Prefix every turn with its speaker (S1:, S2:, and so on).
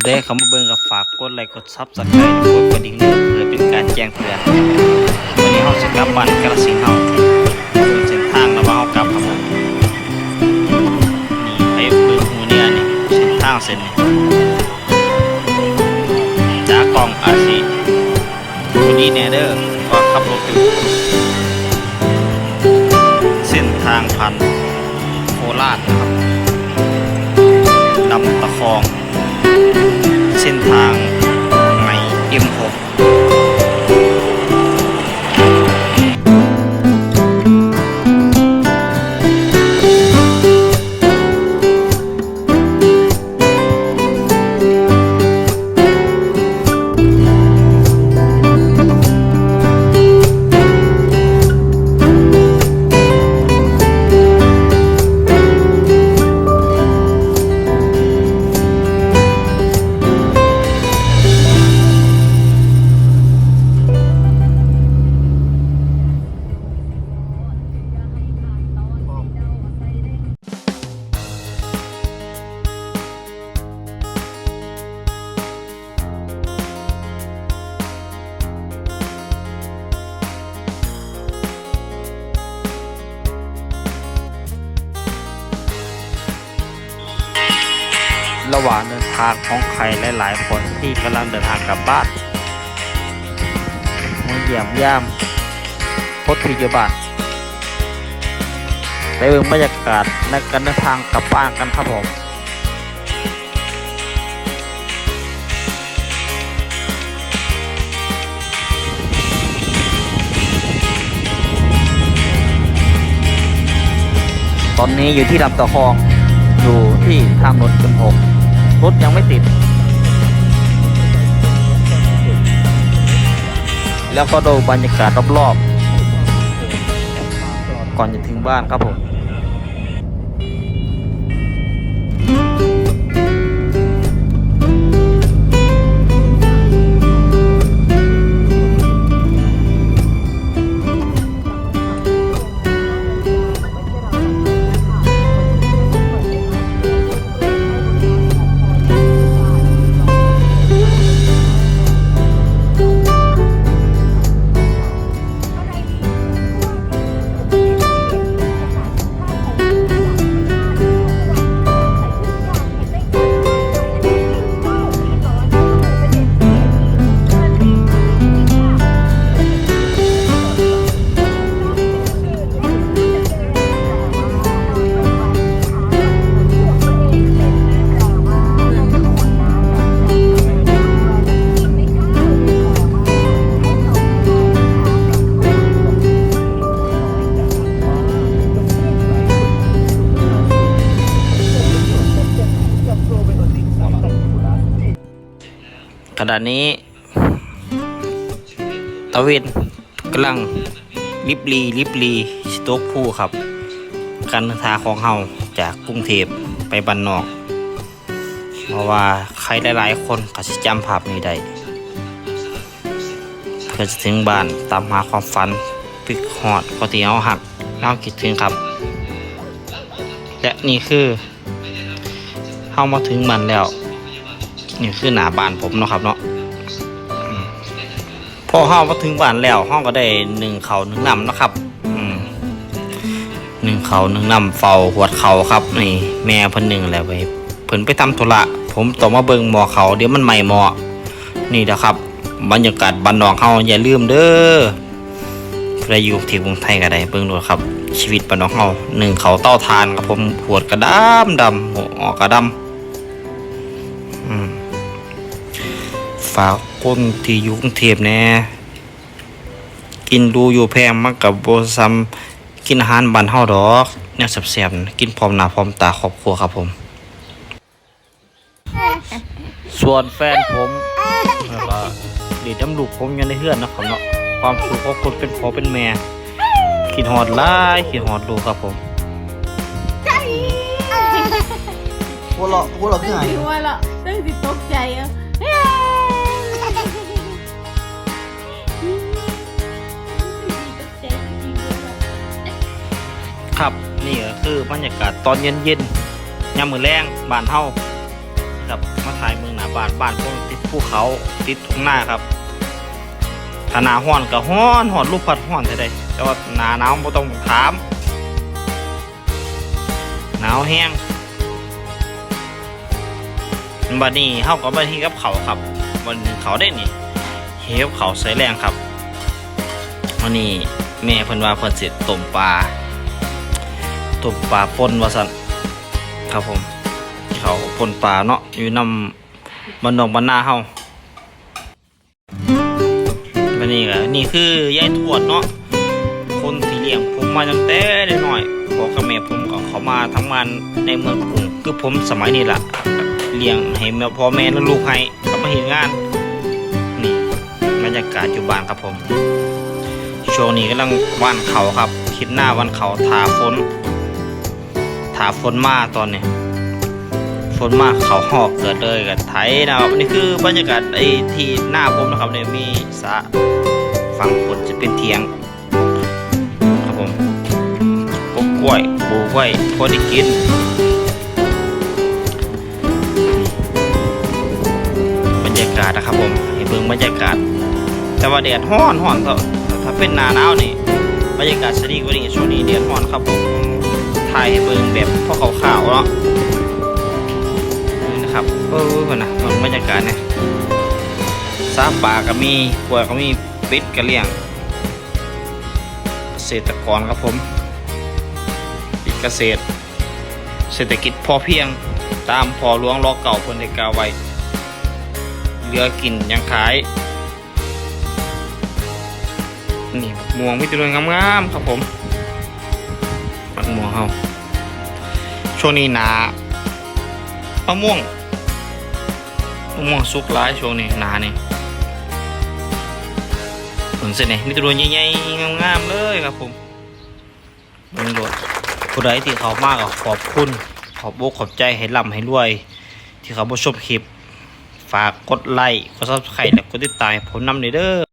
S1: ผู้ใดเขามาเบิ่งก็ฝากกดไลค์กดซับสไครต์กดกระดิ่งเพื่อเพื่อเป็นการแจ้งเตือนวันนี้เฮาสิกลับบ้านกาฬสินเฮาเส้นทางระหว่างเฮากลับครับผมนี่ไปเบิ่งหูเนี่ยนี่เส้นทางเส้นนี้จากกล้องอาสิผู้ดีแน่เด้อก็ขับรถอยู่เส้นทางพันโคราชนะครับลำตะคอง เส้นทาง ระหว่างเดินทางของใครหลายๆคนที่กำลังเดินทางกลับบ้านมาเยี่ยมย่ามพดพิจบัตรไปเบิ่งบรรยากาศในการเดินทางกลับบ้านกันครับผมตอนนี้อยู่ที่ลำตะคอง อยู่ที่ทางรถกันผม รถยังไม่ติด แล้วก็ดูบรรยากาศรอบๆ ก่อนจะถึงบ้านครับผม ขณะนี้ตะเวนกำลังลิบลีลิบลีสต๊กผู้ครับ การทาของเฮาจากกรุงเทพไปบ้านนอก เพราะว่าใครหลายๆคนก็จะจำภาพนี้ได้เพื่อจะถึงบ้านตามหาความฝันพิกฮอดก็ที่เฮาหักเฮาคิดถึงครับ และนี่คือเฮามาถึงบ้านแล้ว นี่คือหน้าบ้านผมเนาะครับเนาะพอืมพอเฮามาถึงบ้านแล้วเฮาก็ได้หนึ่งเขาหนึ่งนำเนาะครับหนึ่งเขาหนึ่งนำเฝ้าหวดเขาครับนี่แม่พิ่นหนึ่งแหละไปเพิ่นไปทำธุระผมต้อมาเบิงหมอเขาเดี๋ยวมันใหม่หมอนี่นะครับ บรรยากาศบ้านนอกเฮาอย่าลืมเด้อใครอยู่ที่กรุงไทยก็ได้เบิ่งดูครับ ชีวิตบ้านนอกเฮาหนึ่งเขาเต้าทานครับผมหวดกระดำดำหัวออกกระดำ ฝากคนที่อยู่กรุงเทพแหน่กินดูอยู่แพงมากกับโบซัมกินอาหารบ้านเฮาดอกเนี่ยแซ่บๆนะกินพร้อมหน้าพร้อมตาครอบครัวครับผม ส่วนแฟนผมแล้วก็ดีดน้ำลูกผมยังได้เฮือนนะครับเนาะความสุขของคนเป็นพ่อเป็นแม่คิดฮอดหลายคิดฮอดลูกครับผม
S2: หัวเราะหัวเราะคือไง
S3: หัวเราะตั้งสิตกใจอะ
S1: ครับนี่ก็คือบรรยากาศตอนเย็นๆยามมือแรงบานเฮาครับมาถ่ายเมืองหนาบานบ้านผมติดภูเขาติดทุ่งนาครับถ้าหนาห้อนก็ห้อนหอนลูกพัดห้อนได้ๆแต่ว่าหนาหนาวบ่ต้องถามหนาวแห้งบัดนี้เฮาก็บัดที่กับเขาครับวันเขาได้นี่เฮฟเขาใส่แรงครับวันนี้แม่เพิ่นว่าเพิ่นสิต้มปลา ต้มปลาป่นวาซั่นครับผม เขาป่นปลาเนาะอยู่นำบ้านนอกบ้านนาเฮาบัดนี้ก็นี่คือยายทวดเนาะคนที่เลี้ยงผมมาตั้งแต่เด็กน้อยพ่อกับแม่ผมก็เขามาทำงานในเมืองกรุงคือผมสมัยนี้ล่ะเลี้ยงให้แม่พ่อแม่และลูกให้ก็มาเห็นงานนี่บรรยากาศอยู่บ้านครับผมช่วงนี้กำลังวันเขาครับ คิดหน้าวันเขาทาฝนาฝนมาตอนนี้ฝนมาเขาหอกเกิดเลยกับไทยนะครับนี่คือบรรยากาศไอ้ที่หน้าผมนะครับเนี่ยมีสะฝั่งฝนจะเป็นเทียงครับผมปลูกกล้วยปลูกไว้พอได้กินบรรยากาศนะครับผมให้เบิ่งบรรยากาศ แต่ว่าแดดร้อนร้อนถ้าถ้าเป็นหน้าหนาวนี่บรรยากาศจะดีกว่านี้ช่วงนี้แดดร้อนครับผม ถ่ายให้เบิ่งแบบพอขาวๆเนาะนี่นะครับเออคนนะเบิ่งบรรยากาศเนี่ยซาปาก็มีกล้วยก็มีเป็ดก็เลี้ยง เกษตรกรครับผมปิดเกษตร เศรษฐกิจพอเพียงตามพอหลวงรอเก่าคนได้กาวไว้เหลือกินยังขายนี่ม่วงมิตรเรืองงามๆครับผม มักม่วเฮาช่วงนี้หนามะม่วงมะม่วงสุกหลายช่วงนี้หนานี่ผลเสน่มิตรเรืองใหญ่ๆงามๆเลยครับผมบังโดดผู้ใดที่เขามากก็ขอบคุณ ขอบอกขอบใจให้ร่ำให้รวย ที่เขามาชมคลิป ฝากกดไลค์กดซับสไครต์และกดติดตามผมนำหน่อยเด้อ